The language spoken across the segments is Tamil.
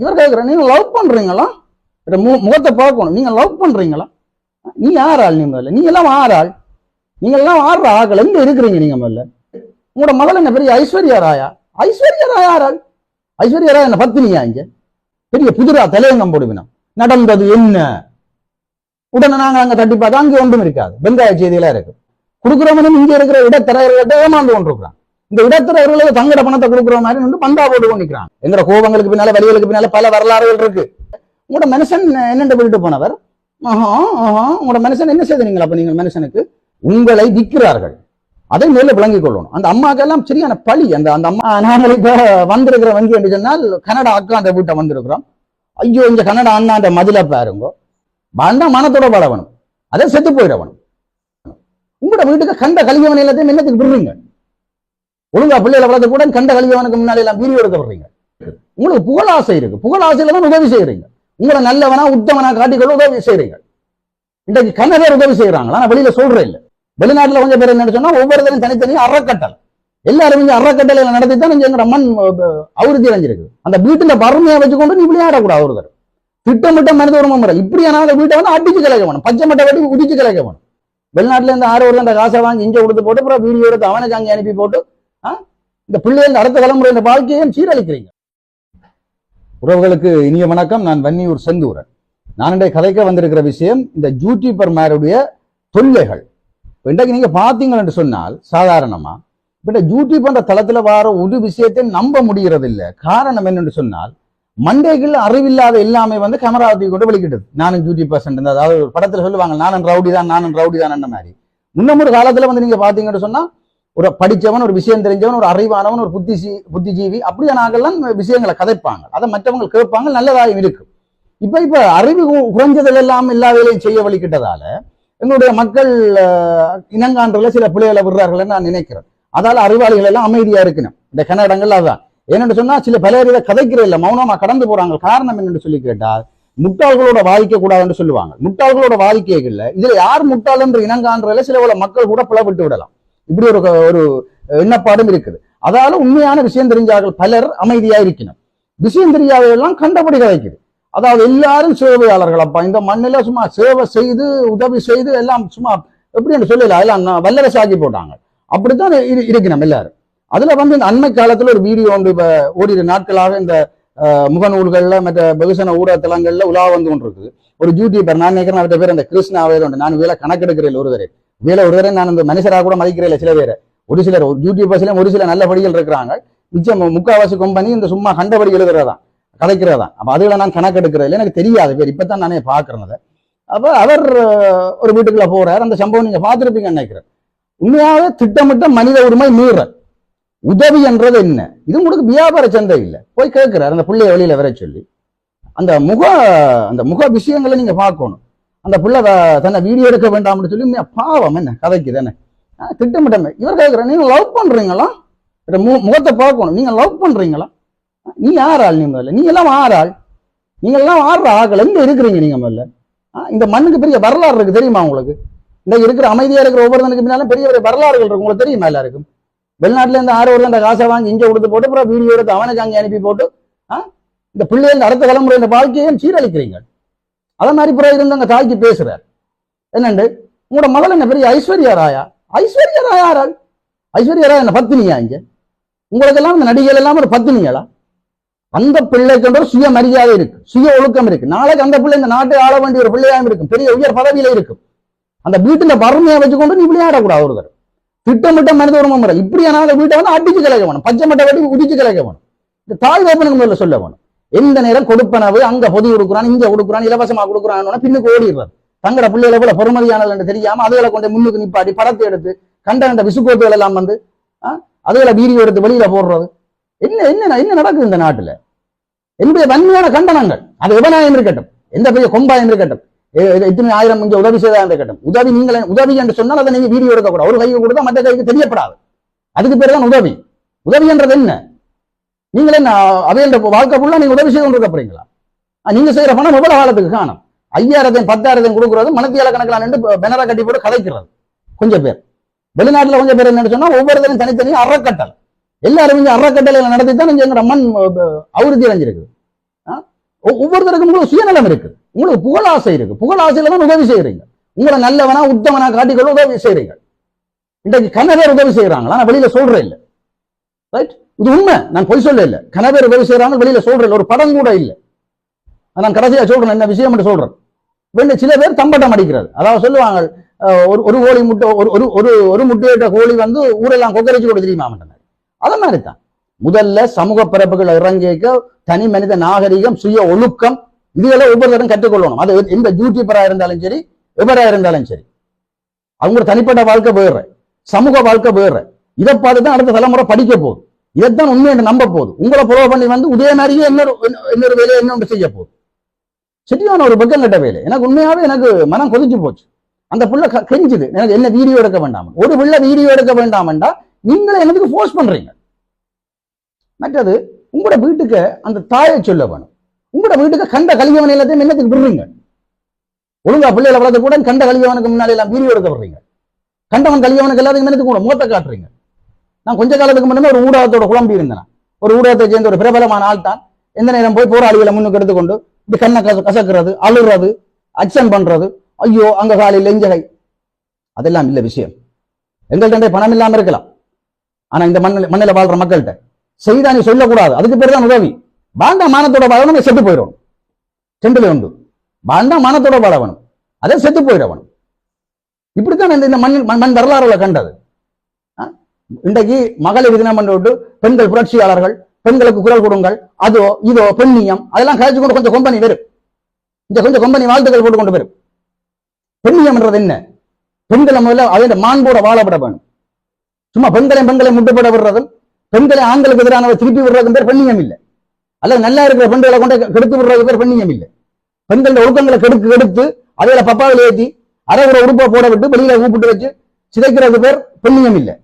இவர் கேட்குற நீங்க லவ் பண்றீங்களா? முகத்தை பார்க்கணும். நீங்க லவ் பண்றீங்களா? நீ யார் ஆள் நீ முதல்ல நீங்க எல்லாம் ஆறு ஆள்? நீங்க எல்லாம் ஆடுற ஆக்கள் எங்க இருக்கிறீங்க நீங்க முதல்ல உங்களோட மகள் என்ன பெரிய ஐஸ்வர்யா ராயா ஐஸ்வர்யா ராயா ஆறாள் ஆள் ஐஸ்வர்யா ராயா என்ன பத்தினியா இங்க? பெரிய புதிரா தலையங்கம் போடுவினா. நடந்தது என்ன? உடனே நாங்க அங்க தட்டி பார்த்தா அங்கே ஒன்றும் இருக்காது. வெங்காய செய்தியெல்லாம் இருக்கு. கொடுக்குறவனும் இங்க இருக்கிற இடத்தரகர்கிட்ட ஏமாந்து கொண்டிருக்கிறான். இந்த இடத்துல இடத்தரகர்களுக்கு தங்கட பணத்தை கொடுக்குற மாதிரி வந்து பந்தா போட்டு கொண்டிருக்கிறான் எங்கட கோபங்களுக்கு பின்னால வலிகளுக்கு பின்னால பல வரலாறுகள் இருக்கு. உங்களோட மனுஷன் என்னென்று போயிட்டு போனவர்? ஆஹா ஆஹா உங்களோட மனுஷன் என்ன செய்தீங்க அப்ப நீங்கள் மனுஷனுக்கு உங்களை விற்கிறார்கள். அதை மேல விளங்கிக் கொள்ளணும். அந்த அம்மாக்கெல்லாம் சரியான பழி. அந்த அந்த அம்மா நாங்கள் இப்ப வந்திருக்கிற வங்கி என்று சொன்னால் கனடா அக்காண்ட வீட்டை வந்திருக்கிறோம். ஐயோ இந்த கனடா அண்ணாண்ட மதில பாருங்க. வந்தா மனத்தோட பழவணும் அதை செத்து போயிடவனும் உங்களோட வீட்டுக்கு கண்ட கலியவன் எல்லாத்தையும் என்னத்துக்கு விடுறீங்க? ஒழுங்கா பிள்ளைகளை வளர்த்து கூட கண்ட கலியவனுக்கு முன்னாடி எல்லாம் வீடியோ எடுக்க வர்றீங்க உங்களுக்கு புகழாசை இருக்கு. புகழாசையில தான் உதவி செய்யறீங்க உங்களை நல்லவனா உத்தமனா காட்டிக்கொள்ள உதவி செய்யறீங்க இன்றைக்கு கண்ண உதவி செய்யறாங்களா நான் வெளியில சொல்றேன் இல்ல. வெளிநாட்டுல கொஞ்சம் பேர் என்ன சொன்னா ஒவ்வொருத்தரும் தனித்தனியும் அறக்கட்டல் எல்லாரும் இங்க அறக்கட்டளையில நடத்தி தான் இங்க மண் அஹ், அடைஞ்சிருக்கு அந்த வீட்டுல வறுமையை வச்சுக்கொண்டு நீ விளையாடக்கூடாது ஒருத்தர் திட்டமிட்ட மனித உரிமை முறை. இப்படியான அந்த வீட்டை வந்து அடிச்சு கிளைக்க வேணும். பச்சை மட்டை வெட்டி உடிச்சு கிளைக்க வேணும். வெளிநாட்டுல இருந்து ஆறு ஒரு அந்த காசை வாங்கி இங்க கொடுத்து போட்டு அப்புறம் வீடியோ எடுத்து அவனுக்கு அங்கே அனுப்பி போட்டு இந்த பிள்ளைகள் அடுத்த தலைமுறை இந்த வாழ்க்கையும் சீரழிக்கிறீங்க? உறவுகளுக்கு இனிய வணக்கம். நான் வன்னியூர் செந்தூரன். நான் இன்றைய கதைக்க வந்திருக்கிற விஷயம் இந்த யூடியூபர் மேருடைய தொல்லைகள். இப்ப இன்றைக்கு நீங்க பாத்தீங்கன்னு சொன்னால் சாதாரணமா இப்ப இந்த யூடியூப் என்ற தளத்துல வர ஒரு விஷயத்தை நம்ப முடிகிறது இல்ல காரணம் என்னன்னு சொன்னால் மண்டைகள் அறிவில்லாத எல்லாமே வந்து கமராவதி தூக்கி கொண்டு வெளிக்கிட்டது நானும் ஜூட்டி பர்சன்ட் அதாவது ஒரு படத்துல சொல்லுவாங்க நானும் ரவுடி தான் நானும் ரவுடி தான் மாதிரி. முன்ன ஒரு காலத்துல வந்து நீங்க பாத்தீங்கன்னு சொன்னா ஒரு படிச்சவன் ஒரு விஷயம் தெரிஞ்சவன் ஒரு அறிவானவன் ஒரு புத்திசி புத்திஜீவி அப்படியான ஆகலாம் விஷயங்களை கதைப்பாங்க. அதை மற்றவங்க கேட்பாங்க நல்லதாயும் இருக்கு இப்ப இப்ப அறிவு குறைஞ்சதில் எல்லாம் எல்லா வேலையும் செய்ய வழிக்கிட்டதால எங்களுடைய மக்கள் இனங்கான்றில் சில பிள்ளைகளை விடுறார்கள் நான் நினைக்கிறேன். அதால அறிவாளிகள் எல்லாம் அமைதியா இருக்கணும். இந்த கன்னடங்கள் அதான். ஏன்னு சொன்னா சில பலர் இதை கதைக்கிற இல்லை மௌனமா கடந்து போறாங்க. காரணம் என்னென்னு சொல்லி கேட்டால் முட்டாள்களோட வாதிக்க கூடாதுன்னு சொல்லுவாங்க. முட்டாள்களோட வாழ்க்கைகள் இல்லை. இதில் யார் முட்டாள் என்று இனங்கான்றதில் சில மக்கள் கூட பிளவிட்டு விடலாம். இப்படி ஒரு ஒரு எண்ணப்பாடும் இருக்குது. அதால உண்மையான விஷயம் தெரிஞ்சார்கள் பலர் அமைதியா இருக்கணும் விஷயம் தெரியாதவெல்லாம் கண்டபடி கதைக்குது. அதாவது எல்லாரும் சேவையாளர்கள் அப்பா இந்த மண்ணில சும்மா சேவை செய்து உதவி செய்து எல்லாம் சும்மா எப்படி சொல்லல எல்லாம் வல்லரசு வல்லரசாக்கி போட்டாங்க. அப்படித்தான் இரு- இருக்கணும் எல்லாரும். அதுல வந்து இந்த அண்மை காலத்துல ஒரு வீடியோ வந்து இப்ப ஓரிரு நாட்களாக இந்த அஹ், முகநூல்கள்ல மற்ற வெகுசன ஊடகத்தலங்கள்ல உலா வந்து கொண்டிருக்குது. ஒரு யூடியூபர் நான் நினைக்கிறேன் அவர்கிட்ட பேர் அந்த கிருஷ்ணாவே உண்டு. நான் வேலை கணக்கெடுக்கிறேன் ஒருவரே. வேலை ஒருவரை நான் இந்த மனுஷராக கூட மதிக்கிறேன் சில பேர். ஒரு சிலர் யூடியூபர்ஸ்லேயும் ஒரு சில நல்லபடிகள் இருக்கிறாங்க. மிச்சம் முக்காவாசி கம்பெனி இந்த சும்மா கண்டபடி எழுதுறதா கதைக்கிறதா. அப்போ அதுல நான் கணக்கெடுக்கிறதில்ல எனக்கு தெரியாது. பேர் இப்பதான் நானே பார்க்குறேன் அதை. அவர் ஒரு வீட்டுக்குள்ள போறார். அந்த சம்பவம் நீங்க பார்த்திருப்பீங்கன்னு நினைக்கிறேன். உண்மையாவே திட்டமிட்ட மனித உரிமை மீறல். உதவி என்றது என்ன? இது உங்களுக்கு வியாபார சந்தை இல்லை. போய் கேட்குறாரு. அந்த பிள்ளைய வெளியில வர சொல்லி. அந்த முக அந்த முக விஷயங்களை நீங்க பார்க்கணும். அந்த பிள்ளை தன்னை வீடியோ எடுக்க வேண்டாம்னு சொல்லி பாவம் என்ன கதைக்கு தானே திட்டமிட்டமே இவர் கேட்குறேன் நீங்க லவ் பண்றீங்களா? மு- முகத்தை பார்க்கணும். நீங்க லவ் பண்றீங்களா? நீ யார் ஆள் நீ முதல்ல நீங்க எல்லாம் ஆறு ஆள்? நீங்க எல்லாம் ஆடுற ஆக்கள் எங்க இருக்கிறீங்க நீங்க முதல்ல இந்த மண்ணுக்கு பெரிய வரலாறு இருக்கு தெரியுமா உங்களுக்கு? இந்த இருக்கிற அமைதியா இருக்கிற ஒவ்வொருத்தனுக்கு பின்னாலும் பெரிய பெரிய வரலாறுகள் இருக்கு. உங்களுக்கு தெரியுமா எல்லாருக்கும்? வெளிநாட்டுல இருந்து ஆறு ஒரு அந்த காசை வாங்கி இங்கே கொடுத்து போட்டு அப்புறம் வீடியோ எடுத்து அவனுக்கு அங்கே அனுப்பி போட்டு இந்த பிள்ளைகள் அடுத்த தலைமுறை இந்த வாழ்க்கையும் சீரழிக்கிறீங்க. அத மாதிரி பிறகு இருந்து அந்த தாய்க்கு பேசுறார். என்னண்டு? உங்களோட மகள் என்ன பெரிய ஐஸ்வர்யா ராயா ஐஸ்வர்யா ராயா யாரால் ஐஸ்வர்யா ராயா என்ன பத்தினியா இங்க? உங்களுக்கு எல்லாம் இந்த நடிகைகள் எல்லாம் ஒரு பத்தினிகளா அந்த பிள்ளைக்கு ஒரு சுய மரியாதை இருக்கு. சுய ஒழுக்கம் இருக்கு. நாளைக்கு அந்த பிள்ளை இந்த நாட்டை ஆள வேண்டிய ஒரு பிள்ளையாக இருக்கும். பெரிய உயர் பதவியில இருக்கும். அந்த வீட்டுல வறுமையை வச்சுக்கொண்டு நீ விளையாடக்கூடாது ஒருத்தர் திட்டமிட்ட மனித உரிமை முறை. இப்படியான அந்த வீட்டை வந்து அடிச்சு கிளைக்க வேணும். பச்சை மட்டை வெட்டி உடிச்சு கிளைக்க வேணும். இந்த தாய் வேப்பனுக்கு முதல்ல சொல்ல வேணும். எந்த நேரம் கொடுப்பனவு? அங்க பொதி கொடுக்குறான் இங்க கொடுக்குறான் இலவசமா கொடுக்குறான் பின்னுக்கு ஓடிடுறாரு தங்கட பிள்ளைகளை போல பொறுமதியானது என்று தெரியாம அதுகளை கொண்டு முன்னுக்கு நிப்பாட்டி படத்தை எடுத்து கண்ட கண்ட விசுக்கோப்புகள் எல்லாம் வந்து அதுகளை வீடியோ எடுத்து வெளியில போடுறது. என்ன என்ன என்ன நடக்குது இந்த நாட்டுல? என்னுடைய வன்மையான கண்டனங்கள். அது எவனாயம் இருக்கட்டும் எந்த பெரிய கொம்பா இருக்கட்டும் இத்தனை எத்தனை ஆயிரம் இங்கே உதவி செய்தா இருக்கட்டும். உதவி நீங்களே உதவி என்று சொன்னால் அதை நீங்க வீடியோ எடுக்கக்கூடாது. ஒரு கைக்கு கொடுத்தா மற்ற கைக்கு தெரியப்படாது. அதுக்கு பேர் தான் உதவி. உதவி என்றது என்ன? நீங்களே அவையோட வாழ்க்கை ஃபுல்லா நீங்க உதவி செய்து கொண்டிருக்க போறீங்களா நீங்க செய்யற பணம் எவ்வளவு காலத்துக்கு காணும்? ஐயாயிரத்தையும் பத்தாயிரத்தையும் கொடுக்கறது மனத்தியால கணக்கில் நின்று பெனரா கட்டி போட்டு கதைக்கிறது. கொஞ்சம் பேர். வெளிநாட்டுல கொஞ்சம் பேர் என்ன சொன்னா ஒவ்வொருத்தரும் தனித்தனி அறக்கட்டல் எல்லாரும் இங்க அறக்கட்டளை நடத்தி தான் இங்க எங்க மண் அஹ், அடைஞ்சிருக்குது. அடைஞ்சிருக்கு ஒவ்வொருத்தருக்கும் உங்களுக்கு சுயநலம் இருக்கு உங்களுக்கு புகழாசை இருக்கு புகழாசையில தான் உதவி செய்யறீங்க உங்களை நல்லவனா உத்தமனா காட்டிக்கொள்ள உதவி செய்யறீங்க இன்றைக்கு கனவேர் உதவி செய்யறாங்களா நான் வெளியில சொல்றேன் இல்ல. ரைட் இது உண்மை. நான் பொய் சொல்ல இல்ல கனவேர் உதவி செய்யறாங்க வெளியில சொல்றேன். ஒரு படம் கூட இல்ல. நான் கடைசியா சொல்றேன். என்ன விஷயம் மட்டும் சொல்றேன். வேண்டிய சில பேர் தம்பட்டம் அடிக்கிறது அதாவது சொல்லுவாங்க ஒரு ஒரு கோழி முட்டை ஒரு ஒரு ஒரு ஒரு முட்டையிட்ட கோழி வந்து ஊரெல்லாம் கொக்கரிச்சு கூட தெரியுமா அதை மாதிரி தான் முதல்ல சமூக பிறப்புகள் இறங்கிக்க தனி மனித நாகரிகம் சுய ஒழுக்கம் இதுகளை ஒவ்வொருத்தரும் கற்றுக்கொள்ளணும். அது எந்த யூடியூபரா இருந்தாலும் சரி எவராக இருந்தாலும் சரி. அவங்க தனிப்பட்ட வாழ்க்கை வேற. சமூக வாழ்க்கை வேற. இதை பார்த்து தான் அடுத்த தலைமுறை படிக்க போகுது. இதைத்தான் உண்மை என்று நம்ப போகுது உங்களை புலவ பண்ணி வந்து உதய மாதிரியே இன்னொரு இன்னொரு வேலையை இன்னொன்று செய்ய போகுது சிட்டியான ஒரு பக்கம் கட்ட வேலை. எனக்கு உண்மையாவே எனக்கு மனம் கொதிச்சு போச்சு. அந்த புள்ள க- கெஞ்சுது. எனக்கு என்ன வீடியோ எடுக்க வேண்டாம் ஒரு பிள்ளை வீடியோ எடுக்க வேண்டாம்டா நீங்களே எனக்கு ஃபோர்ஸ் பண்றீங்க? மற்றது உங்களோட வீட்டுக்கு அந்த தாயை சொல்ல வேணும். உங்களோட வீட்டுக்கு கண்ட கலியவன் எல்லாத்தையும் என்னத்துக்கு விடுறீங்க? ஒழுங்கா பிள்ளைகளை வளர்த்து கூட கண்ட கலியவனுக்கு முன்னாடி எல்லாம் வீடியோ எடுக்க விடுறீங்க. கண்டவன் கலியவனுக்கு எல்லாத்தையும் என்னத்துக்கு கூட முகத்தை காட்டுறீங்க. நான் கொஞ்ச காலத்துக்கு முன்னே ஒரு ஊடகத்தோட குழம்பி இருந்தேன் ஒரு ஊடகத்தை சேர்ந்த ஒரு பிரபலமான ஆள் தான். எந்த நேரம் போய் போராளிகளை முன்னுக்கு எடுத்துக்கொண்டு இப்படி கண்ணை கச கசக்கிறது அழுறது அச்சன் பண்றது ஐயோ அங்க காலையில் லெஞ்சகை. அதெல்லாம் இல்ல விஷயம். எங்கள்கிட்ட பணம் இல்லாம இருக்கலாம். ஆனா இந்த மண்ணில் மண்ணில் வாழ்ற மக்கள்கிட்ட செய்தா நீ சொல்லக்கூடாது. அதுக்கு பேர் தான் உதவி. பாண்டா மானத்தோட வாழணும் செத்து போயிடணும் செண்டில் உண்டு பாண்டா மானத்தோட வாழவனும். அதே செத்து போயிடவனும் இப்படித்தான் இந்த மண்ணில் மண் மண் வரலாறுல கண்டது. இன்றைக்கு மகளிர் தினம் என்று விட்டு பெண்கள் புரட்சியாளர்கள் பெண்களுக்கு குரல் கொடுங்கள். அதோ இதோ பெண்ணியம். அதெல்லாம் கழிச்சு கொண்டு கொஞ்சம் கொம்பனி வரும் இந்த கொஞ்சம் கொம்பனி வாழ்த்துக்கள் போட்டு கொண்டு வரும் பெண்ணியம் என்றது என்ன? பெண்களை முதல்ல அதன் மாண்போட வாழப்பட வேணும். சும்மா பெண்களை பெண்களை முட்டுப்பட விடுறதும் பெண்களை ஆண்களுக்கு எதிரான திருப்பி விடுறதும் பேர் பெண்ணியம் இல்லை. அல்லது நல்லா இருக்கிற பெண்களை கொண்டு கெடுத்து விடுறது பேர் பெண்ணியம் இல்லை. பெண்களோட ஒழுக்கங்களை கெடுத்து கெடுத்து அதையில பப்பாவில் ஏற்றி அரைகுற உடுப்பை போட விட்டு வெளியில கூப்பிட்டு வச்சு சிதைக்கிறது பேர் பெண்ணியம் இல்லை.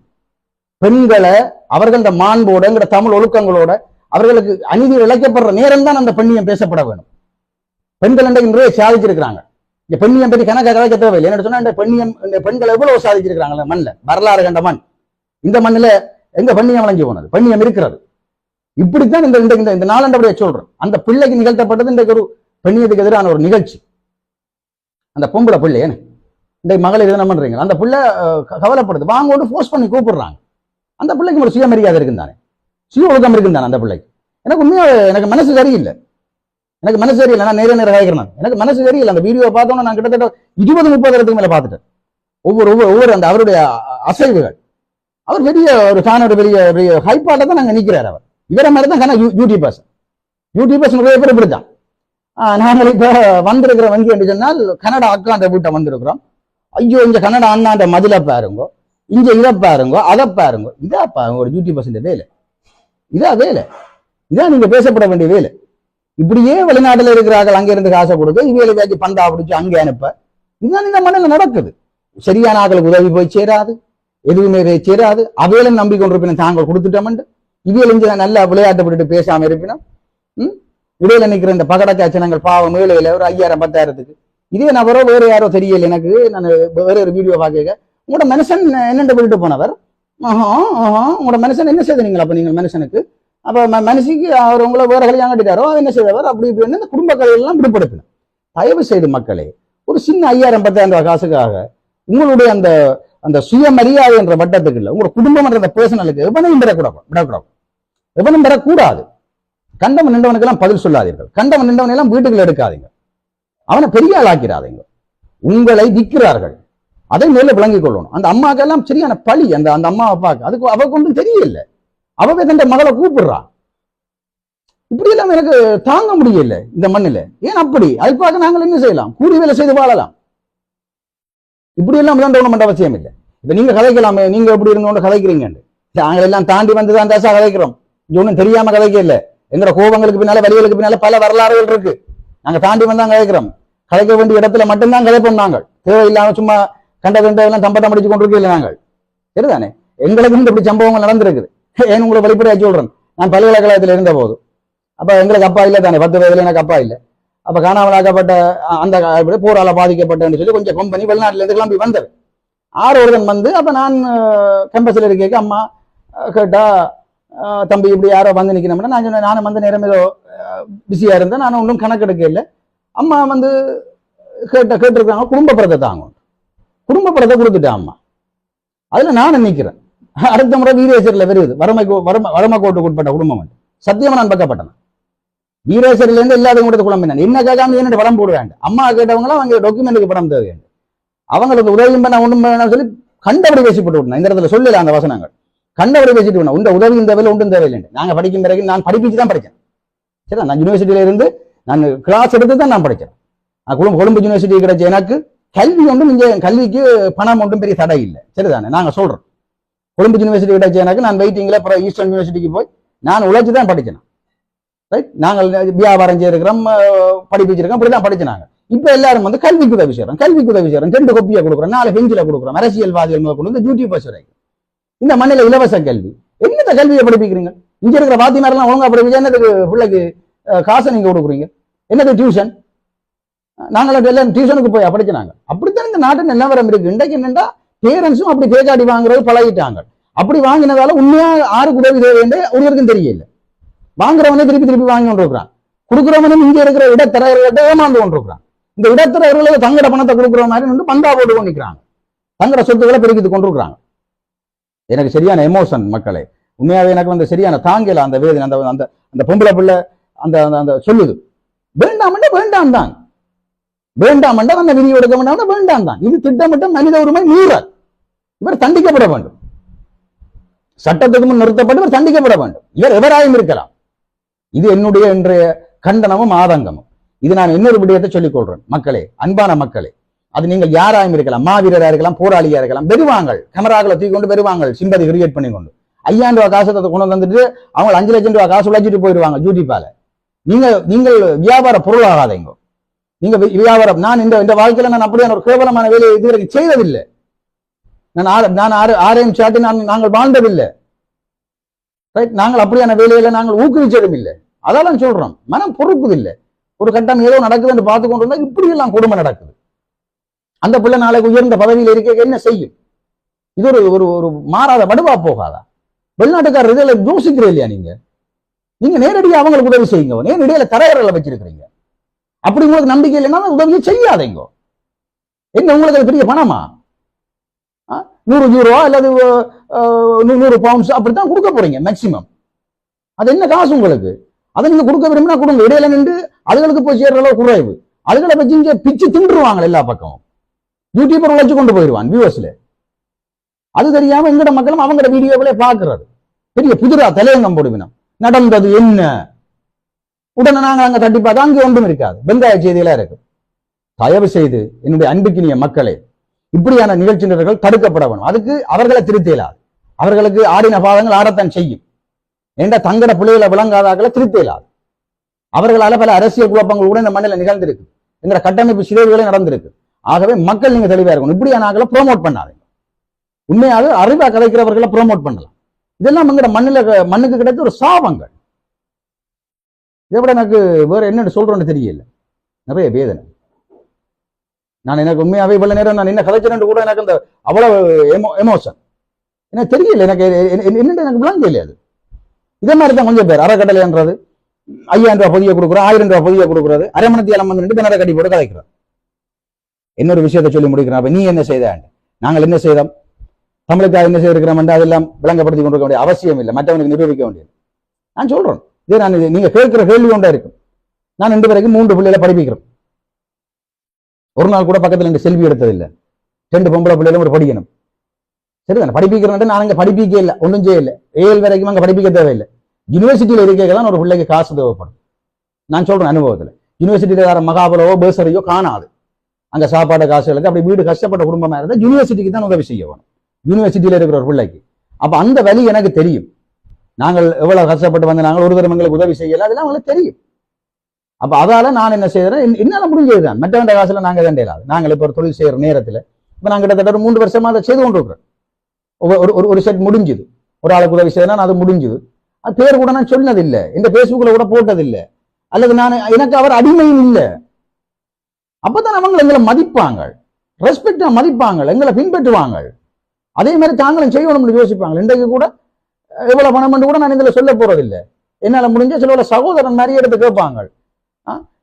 பெண்களை அவர்களோட மாண்போட எங்கட தமிழ் ஒழுக்கங்களோட அவர்களுக்கு அநீதி இழைக்கப்படுற நேரம் தான் அந்த பெண்ணியம் பேசப்பட வேணும். பெண்கள் இன்றைக்கு நிறைய சாதிச்சிருக்கிறாங்க. இந்த பெண்ணியம் பற்றி கணக்க கலைக்க தேவையில்லை. என்ன சொன்னா இந்த பெண்ணியம் இந்த பெண்கள் எவ்வளவு சாதிச்சிருக்கிறாங்களே மண்ணில். வரலாறு கண்ட மண். இந்த மண்ணில் எங்க பெண்ணியம் வளைஞ்சு போனது? பெண்ணியம் இருக்கிறது. இப்படித்தான் இந்த இந்த இந்த- இந்த சொல்றோம். சொல்றேன் அந்த பிள்ளைக்கு நிகழ்த்தப்பட்டது இன்றைக்கு ஒரு பெண்ணியத்துக்கு எதிரான ஒரு நிகழ்ச்சி. அந்த பொம்பளை பிள்ளையன்னு இந்த மகளிர் என்ன பண்றீங்க அந்த பிள்ளை கவலைப்படுது. வாங்க கவலைப்படுது வாங்கோடு ஃபோர்ஸ் பண்ணி கூப்பிடுறாங்க. அந்த பிள்ளைக்கு ஒரு சுயமரியாதை இருக்குன்னு தானே சுய ஒழுக்கம் இருக்குன்னு தானே அந்த பிள்ளைக்கு? எனக்கு உண்மையாக எனக்கு மனசு சரியில்லை. எனக்கு மனசு சரியில்லை. நான் நேர நேரம் கேட்கிறேன் எனக்கு மனசு சரியில்லை. அந்த வீடியோ பார்த்தோன்னா நான் கிட்டத்தட்ட இருபது முப்பது இடத்துக்கு மேலே பார்த்துட்டேன். ஒவ்வொரு ஒவ்வொரு ஒவ்வொரு அந்த அவருடைய அசைவுகள். அவர் பெரிய ஒரு ஃபேனோட ஒரு பெரிய பெரிய ஹைப்பாட்டை தான் நாங்க நிற்கிறார் அவர். இவரை மாதிரி தான் கண்ணா யூடியூபர்ஸ் யூடியூபர்ஸ் நிறைய பேர் இப்படித்தான். ஆஹ் நாங்கள் இப்போ வந்திருக்கிற வங்கி என்று சொன்னால் கனடா அக்காண்ட வீட்டை வந்திருக்கிறோம். ஐயோ இந்த கனடா அண்ணாண்ட மதில பாருங்க. இங்க இதை பாருங்க அதை பாருங்க. இதா பாருங்க ஒரு யூடியூபர்ஸ் வேலை. இதா வேலை. இதான் நீங்க பேசப்பட வேண்டிய வேலை. இப்படியே வெளிநாட்டுல இருக்கிறார்கள் அங்க இருந்து காசை கொடுக்க இவையில வேச்சு பந்தா பிடிச்சி அங்கே அனுப்ப. இதுதான் இந்த மண்ணில் நடக்குது. சரியான ஆக்களுக்கு உதவி போய் சேராது. எதுவுமே போய் சேராது. அவையிலும் நம்பிக்கொண்டிருப்பின தாங்கள் கொடுத்துட்டோம்ண்டு இவையில இங்க நல்லா விளையாட்டு விட்டுட்டு பேசாம இருப்பினும் ம்? இடையில நிக்கிற இந்த பகடக்காச்சனங்கள் பாவம் ஏழையில ஒரு ஐயாயிரம் பத்தாயிரத்துக்கு. இதே நபரோ வேற யாரோ தெரியல எனக்கு. நான் வேற ஒரு வீடியோ பார்க்க உங்களோட மனுஷன் என்னென்று விட்டுட்டு போனவர்? ஆஹா ஆஹா உங்களோட மனுஷன் என்ன செய்தீங்களா அப்ப நீங்கள் மனுஷனுக்கு? அப்ப மனுஷிக்கு அவர் உங்களை வேற கல்யாணம் கட்டிட்டாரோ அவர் என்ன செய்தவர்? அப்படி இப்படின்னு இந்த குடும்ப கதையெல்லாம் விடுபடுத்தணும் தயவு செய்து மக்களே ஒரு சின்ன ஐயாயிரம் பத்தாயிரம் ரூபாய் காசுக்காக உங்களுடைய அந்த அந்த சுயமரியாதை என்ற வட்டத்துக்கு இல்லை உங்களோட குடும்பம் என்ற பேர்சனலுக்கு எவனையும் பெறக்கூடாது விடக்கூடாது. எவனும் பெறக்கூடாது கண்டவன் நின்றவனுக்கெல்லாம் பதில் சொல்லாதீர்கள். கண்டவன் நின்றவனை எல்லாம் வீட்டுக்குள்ள எடுக்காதீங்க அவனை பெரிய ஆளாக்கிறாதீங்க உங்களை விற்கிறார்கள். அதை மேல விளங்கிக் கொள்ளணும். அந்த அம்மாக்கெல்லாம் சரியான பழி. அந்த அந்த அம்மா அப்பாவுக்கு அதுக்கு அவ கொண்டு தெரியல. அவவே தன் மகளை கூப்பிடுறா. இப்படி எல்லாம் எனக்கு தாங்க முடியல இந்த மண்ணில. ஏன் அப்படி? அதுக்காக நாங்கள் என்ன செய்யலாம்? கூலி வேலை செய்து வாழலாம். இப்படி எல்லாம் விளையாண்டு ஒண்ணும் அவசியம் இல்லை இப்ப நீங்க கதைக்கலாமே. நீங்க எப்படி இருந்தோண்டு கதைக்கிறீங்க நாங்கள் எல்லாம் தாண்டி வந்து தான் தாசா கதைக்கிறோம். இது ஒண்ணும் தெரியாம கதைக்க இல்ல எங்களோட கோபங்களுக்கு பின்னால வலிகளுக்கு பின்னால பல வரலாறுகள் இருக்கு. நாங்க தாண்டி வந்தா கதைக்கிறோம். கதைக்க வேண்டிய இடத்துல மட்டும்தான் கதைப்போம் நாங்கள். தேவையில்லாம சும்மா கண்டதெல்லாம் தம்பத்தை அடிச்சு கொண்டிருக்கோம் இல்லை நாங்கள். சரிதானே? எங்களுக்கு இந்த இப்படி சம்பவங்கள் நடந்திருக்குது. ஏன் உங்களை வெளிப்படையாக சொல்றேன்? நான் பல்கலைக்கழகத்தில் இருந்த போது அப்போ எங்களுக்கு அப்பா இல்லை தானே? பத்து வயதுல எனக்கு அப்பா இல்லை. அப்போ காணாமலாக்கப்பட்ட அந்த கா- பாதிக்கப்பட்டேன்னு சொல்லி கொஞ்சம் கம்பெனி வெளிநாட்டிலேருந்து கிளம்பி வந்தது. ஆறு ஒருதன் வந்து அப்போ நான் கேம்பஸில் இருக்க அம்மா கேட்டால் கேட்டா தம்பி இப்படி யாரோ வந்து நிற்கணும்னா நான் சொன்னேன். நானும் வந்து நேரம் ஏதோ பிஸியாக இருந்தேன். நான் ஒன்றும் கணக்கெடுக்க இல்லை. அம்மா வந்து கேட்ட கேட்டிருக்காங்க குடும்ப பிரதத்தாங்க குடும்ப படத்தை கொடுத்துட்டேன் அம்மா. அதில் நான் நினைக்கிறேன். அடுத்த முறை வீரேசரில் வருது வறுமை கோ- வறுமை வறுமை கோட்டுக்கு உட்பட்ட குடும்பம் வந்து சத்தியமா நான் பக்கப்பட்டேன். வீரேஸ்வரில இருந்து எல்லாத்தையும் கூட குழம்பினான் என்ன கேட்காம என்னோட படம் போட வேண்டாம் அம்மா கேட்டவங்களும் அவங்க டாக்குமெண்ட்டுக்கு படம் தேவை வேண்டும் அவங்களுக்கு உதவியும் பண்ண ஒன்றும் வேணாம் சொல்லி கண்டபடி பேசிப்பட்டு விட்டேன். இந்த இடத்துல சொல்லல அந்த வசனங்கள். கண்டபடி பேசிட்டு விடணும் உண்ட உதவி இந்த ஒன்றும் தேவையில்லை நாங்க படிக்கும் பிறகு நான் படிப்பிச்சு தான் படித்தேன் சரி நான் யூனிவர்சிட்டியில இருந்து நான் கிளாஸ் எடுத்து தான் நான் படிச்சேன். நான் கொழும்பு கொழும்பு யூனிவர்சிட்டி கிடைச்ச எனக்கு கல்வி ஒன்றும் இங்கே கல்விக்கு பணம் ஒன்றும் பெரிய தடை இல்லை. சரிதானே? நாங்கள் சொல்கிறோம் கொழும்பு யூனிவர்சிட்டி கிடைச்ச எனக்கு நான் வெயிட்டிங்ல அப்புறம் ஈஸ்டர்ன் யூனிவர்சிட்டிக்கு போய் நான் உழைச்சி தான் படிச்சேன்? ரைட் நாங்கள் வியாபாரம் செய்யிருக்கிறோம் படிப்பிச்சிருக்கோம் அப்படி தான் படிச்சினாங்க. இப்போ எல்லாரும் வந்து கல்விக்கு உதவி செய்கிறோம் கல்விக்கு உதவி செய்கிறோம் ரெண்டு கொப்பியை கொடுக்குறோம் நாலு பெஞ்சில் கொடுக்குறோம். அரசியல்வாதிகள் முதல் கொண்டு வந்து யூடியூபர்ஸ் வரைக்கும் இந்த மண்ணில் இலவச கல்வி. என்னத்த கல்வியை படிப்பிக்கிறீங்க? இங்கே இருக்கிற வாத்திமாரெல்லாம் ஒழுங்கா படிப்பிச்சா என்னதுக்கு பிள்ளைக்கு காசை நீங்கள் கொடுக்குறீங்க? என்னது டியூஷன் நாங்கள் எல்லாம் டியூஷனுக்கு போய் படிச்சினாங்க அப்படித்தான் இந்த நாட்டு நிலவரம் இருக்கு. இன்றைக்கு என்னென்னா பேரண்ட்ஸும் அப்படி பேச்சாடி வாங்குறது பழகிட்டாங்க. அப்படி வாங்கினதால உண்மையா ஆருக்கு உதவி தேவைன்னு ஒருவருக்கும் தெரியல வாங்குறவனே திருப்பி திருப்பி வாங்கி கொண்டிருக்கிறான் கொடுக்குறவனும் இங்கே இருக்கிற இடத்தரகர்கள்ட்ட ஏமாந்து கொண்டிருக்கிறான் இந்த இடத்தரகர்களுக்கு தங்கட பணத்தை கொடுக்குற மாதிரி வந்து பந்தா போட்டு கொண்டிருக்கிறாங்க. தங்கட சொத்துக்களை பெருக்கிட்டு கொண்டிருக்கிறாங்க எனக்கு சரியான எமோஷன் மக்களே. உண்மையாவே எனக்கு வந்து சரியான தாங்கல அந்த வேதனை அந்த அந்த அந்த பொம்பளை பிள்ளை அந்த அந்த- அந்த சொல்லுது. வேண்டாமண்டா வேண்டாம் தான். வேண்டாம் என்றால் அந்த விதி எடுக்க வேண்டாம் வேண்டாம் தான். இது திட்டமிட்ட மனித உரிமை மீறல். இவர் தண்டிக்கப்பட வேண்டும். சட்டத்துக்கு முன் நிறுத்தப்பட்டு இவர் தண்டிக்கப்பட வேண்டும். இவர் எவராயும் இருக்கலாம். இது என்னுடைய இன்றைய கண்டனமும் ஆதங்கமும். இது நான் இன்னொரு விடயத்தை சொல்லிக் கொள்றேன். மக்களே அன்பான மக்களே அது நீங்கள் யாராயும் இருக்கலாம். மாவீரரா இருக்கலாம் போராளியா இருக்கலாம். பெறுவாங்கள் கமராக்களை தூக்கி கொண்டு பெறுவாங்கள் சிம்பதி கிரியேட் பண்ணி கொண்டு. ஐயாயிரம் ரூபாய் காசு கொண்டு வந்துட்டு அவங்க அஞ்சு லட்சம் ரூபா காசு உழைச்சிட்டு போயிடுவாங்க ஜூட்டி பால நீங்க நீங்கள் வியாபார பொருளாகாதீங்க. நீங்க வியாபாரம் நான் இந்த இந்த வாழ்க்கையில நான் அப்படியான ஒரு கேவலமான வேலையை இதுவரைக்கும் செய்ததில்லை. நான் ஆர- நான் ஆறு ஆரையும் சாட்டி நான் நாங்கள் வாழ்ந்ததில்லை. ரைட் நாங்கள் அப்படியான வேலையில நாங்கள் ஊக்குவிச்சதும் இல்லை அதெல்லாம் சொல்றோம். மனம் பொறுப்புதில்லை ஒரு கட்டம் ஏதோ நடக்குதுன்னு பார்த்து கொண்டு இருந்தா இப்படி எல்லாம் கொடுமை நடக்குது. அந்த பிள்ளை நாளைக்கு உயர்ந்த பதவியில் இருக்க என்ன செய்யும்? இது ஒரு ஒரு ஒரு மாறாத வடுவா போகாதா? வெளிநாட்டுக்காரர் இதில் யோசிக்கிறே இல்லையா நீங்க? நீங்க நேரடியாக அவங்களுக்கு உதவி செய்யுங்க. நேரடியில் தரகர்களை வச்சிருக்கிறீங்க. அப்படி உங்களுக்கு நம்பிக்கை இல்லைன்னா உதவியை செய்யாதீங்க என்ன உங்களுக்கு அது பெரிய பணமா? ஆ? நூறு யூரோ அல்லது நூறு பவுண்ட்ஸ் அப்படித்தான் கொடுக்க போறீங்க மேக்சிமம் அது என்ன காசு உங்களுக்கு? அதை நீங்க கொடுக்க விரும்பினா கொடுங்க. இடையில நின்று அதுகளுக்கு போய் சேர்ற அளவு குறைவு. அதுகளை வச்சு இங்க பிச்சு தின்றுவாங்க எல்லா பக்கமும். யூடியூபர் உழைச்சு கொண்டு போயிடுவான் வியூவர்ஸ்ல அது தெரியாம எங்கட மக்களும் அவங்களோட வீடியோக்களே பாக்குறது பெரிய புதிரா தலையங்கம் போடுவினம். நடந்தது என்ன? உடனே நாங்க அங்க தட்டி பார்த்தா அங்கே ஒன்றும் இருக்காது. வெங்காய செய்திகளாக இருக்கும். தயவு செய்து என்னுடைய அன்புக்கினிய மக்களே இப்படியான நிகழ்ச்சியினர்கள் தடுக்கப்பட வேணும். அதுக்கு அவர்களை திருத்த இயலாது. அவர்களுக்கு ஆடின பாதங்கள் ஆடத்தான் செய்யும். ஏண்டா தங்கட பிள்ளைகளை விளங்காதாக்களை திருத்த இயலாது. அவர்களால பல அரசியல் குழப்பங்கள் கூட இந்த மண்ணில் நிகழ்ந்திருக்கு. எங்கிற கட்டமைப்பு சிதைவுகளே நடந்திருக்கு. ஆகவே மக்கள் நீங்க தெளிவாக இருக்கணும். இப்படியான ஆக்களை ப்ரோமோட் பண்ணாதீங்க. உண்மையாக அறிவா கதைக்கிறவர்களை ப்ரோமோட் பண்ணலாம். இதெல்லாம் எங்கட மண்ணில் மண்ணுக்கு கிடைத்த ஒரு சாபங்கள். இதை விட எனக்கு வேற என்னன்னு சொல்கிறோன்னு தெரியல. நிறைய வேதனை. நான் எனக்கு உண்மையாகவே இவ்வளவு நேரம் நான் என்ன கதைச்சேன்னு கூட எனக்கு அந்த அவ்வளவு எமோ எமோஷன் எனக்கு தெரியல எனக்கு என்னென்னு எனக்கு விளங்க இல்லையா அது? இதே மாதிரி தான் கொஞ்சம் பேர் அறக்கட்டளைன்றது. ஐயாயிரம் ரூபாய் பொதியை கொடுக்குறோம் ஆயிரம் ரூபாய் பொதியை கொடுக்குறது அரை மணி ஏழம் வந்து கிணற கட்டி போட்டு கதைக்கிறோம் இன்னொரு விஷயத்தை சொல்லி முடிக்கிறோம் அப்போ நீ என்ன செய்தாண்டு நாங்கள் என்ன செய்தோம்? தமிழுக்காக என்ன செய்திருக்கிறோம் என்று அதெல்லாம் விளங்கப்படுத்தி கொண்டிருக்க வேண்டிய அவசியம் இல்லை. மற்றவனுக்கு நிரூபிக்க வேண்டியது. நான் சொல்கிறேன் இதே நான் இது நீங்க கேட்கிற கேள்வி ஒன்றா இருக்கும். நான் ரெண்டு வரைக்கும் மூன்று பிள்ளைகளை படிப்பிக்கிறேன் ஒரு நாள் கூட பக்கத்துல ரெண்டு செல்வி எடுத்ததில்லை. ரெண்டு பொம்பளை பிள்ளைகளும் ஒரு படிக்கணும். சரிதானே? படிப்பிக்கிறேன் நான் அங்கே படிப்பிக்க இல்லை. ஒன்றும் செய்யல. ஏழு வரைக்கும் அங்க படிப்பிக்க தேவையில்லை. யூனிவர்சிட்டியில் இருக்கதான் ஒரு பிள்ளைக்கு காசு தேவைப்படும். நான் சொல்றேன் அனுபவத்துல. யூனிவர்சிட்டியில் வேற மகாபலவோ பேசரியோ காணாது. அங்க சாப்பாடு காசுகளுக்கு அப்படி வீடு கஷ்டப்பட்ட குடும்பமா இருந்தால் யூனிவர்சிட்டிக்கு தான் உதவி செய்ய வேணும். இருக்கிற ஒரு பிள்ளைக்கு. அப்ப அந்த வழி எனக்கு தெரியும். நாங்கள் எவ்வளவு கஷ்டப்பட்டு வந்து நாங்கள் ஒரு தரம் எங்களுக்கு உதவி செய்யல அதெல்லாம் உங்களுக்கு தெரியும். அப்ப அதால நான் என்ன செய்யறேன் என்னால முடிஞ்சதுதான் மற்றவண்ட காசுல நாங்க தான் இல்லாது. நாங்கள் இப்ப ஒரு தொழில் செய்யற நேரத்துல இப்ப நாங்க கிட்டத்தட்ட ஒரு மூன்று வருஷமா அதை செய்து கொண்டிருக்கிறோம். ஒரு- ஒரு ஒரு- செட் முடிஞ்சுது. ஒரு ஆளுக்கு உதவி செய்யறேன் அது முடிஞ்சுது. அது பேர் கூட நான் சொன்னதில்லை. இந்த பேஸ்புக்ல கூட போட்டதில்லை. அல்லது நான் எனக்கு அவர் அடிமையும் இல்லை. அப்பதான் அவங்க எங்களை மதிப்பாங்க ரெஸ்பெக்டா மதிப்பாங்க எங்களை பின்பற்றுவாங்க அதே மாதிரி தாங்களும் செய்யணும்னு யோசிப்பாங்க இன்றைக்கு கூட எவ்வளவு பணம் கூட நான் இதுல சொல்ல போறதில்லை. என்னால் என்னால முடிஞ்ச சில சகோதரன் நிறைய எடுத்து கேட்பாங்க.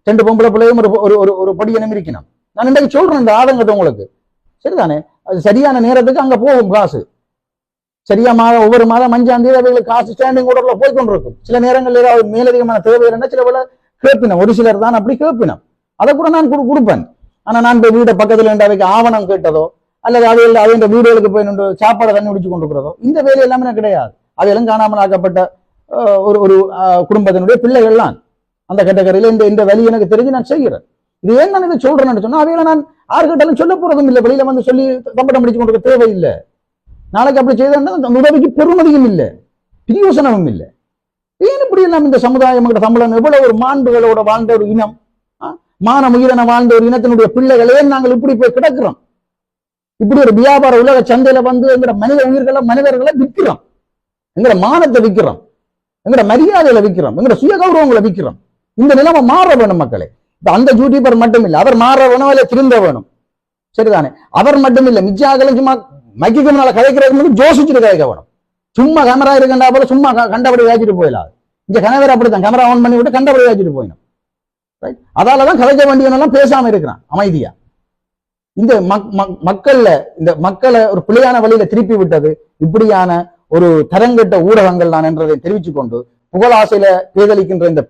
ரெண்டு பொம்பளை பிள்ளையும் ஒரு ஒரு ஒரு ஒரு படியனும் இருக்கணும். நான் இன்றைக்கு சொல்றேன் இந்த ஆதங்கத்தை உங்களுக்கு. சரிதானே? அது சரியான நேரத்துக்கு அங்க போகும் காசு. சரியா மாதம் ஒவ்வொரு மாதம் அஞ்சாம் தேதி அவைகளுக்கு காசு ஸ்டாண்டிங் ஆர்டர்ல போய் கொண்டிருக்கும். சில நேரங்கள் ஏதாவது மேலதிகமான தேவை என்ன சில வேலை கேட்பினம். ஒரு சிலர் தான் அப்படி கேட்பினம். அதை கூட நான் கொடுப்பேன். ஆனா நான் போய் வீட்டை பக்கத்துல ரெண்டு அவைக்கு ஆவணம் கேட்டதோ அல்லது அவையில் அவையின் வீடுகளுக்கு போய் நின்று சாப்பாடை தண்ணி குடிச்சு கொண்டிருக்கிறதோ இந்த வேலை எல்லாமே எனக்கு கிடையாது. அதெல்லாம் காணாமல் ஆக்கப்பட்ட ஒரு ஒரு குடும்பத்தினுடைய பிள்ளைகள்லாம் அந்த கேட்டகரியில இந்த இந்த வழி எனக்கு தெரிஞ்சு நான் செய்கிறேன். இது ஏன் நான் இதை சொல்றேன்னு சொன்னா அவையில நான் யாருக்கிட்டாலும் சொல்ல போறதும் இல்லை. வெளியில வந்து சொல்லி தம்பட்டம் பிடிச்சு கொண்டு தேவையில்லை. நாளைக்கு அப்படி செய்தா அந்த உதவிக்கு பெருமதியும் இல்லை. பிரியோசனமும் இல்லை. ஏன் இப்படி எல்லாம் இந்த சமுதாயம் தமிழன் எவ்வளவு ஒரு மாண்புகளோட வாழ்ந்த ஒரு இனம்? மான உயிரின வாழ்ந்த ஒரு இனத்தினுடைய பிள்ளைகளே நாங்கள் இப்படி போய் கிடக்கிறோம்? இப்படி ஒரு வியாபார உலக சந்தையில வந்து எங்கட மனித உயிர்களை மனிதர்களை விற்கிறோம். எங்கட மானத்தை விற்கிறோம் எங்கட மரியாதையில விற்கிறோம் எங்கட சுய கௌரவங்களை விற்கிறோம் இந்த நிலைமை மாற வேணும் மக்களே. இப்ப அந்த ஜூட்டிபர் மட்டும் இல்லை அவர் மாற வேணும் இல்லை திருந்த வேணும்? சரிதானே? அவர் மட்டும் இல்ல மிச்சாகலும் சும்மா மைக்கு முன்னால கதைக்கிறதுக்கு ஜோசிச்சுட்டு கதைக்க வேணும். சும்மா கேமரா இருக்கண்டா போல சும்மா கண்டபடி வாச்சிட்டு போயிடலாம். இந்த கணவர் அப்படித்தான். கேமரா ஆன் பண்ணி விட்டு கண்டபடி வாச்சிட்டு போயிடும் ரைட் அதாலதான் கதைக்க வேண்டியவனெல்லாம் பேசாம இருக்கிறான் அமைதியா. இந்த மக்- மக்கள்ல இந்த மக்களை ஒரு பிள்ளையான வழியில திருப்பி விட்டது இப்படியான ஒரு தரங்கெட்ட ஊடகங்கள் நான் என்றதை தெரிவித்துக் கொண்டு புகழாசையில பேதளிக்கின்ற இந்த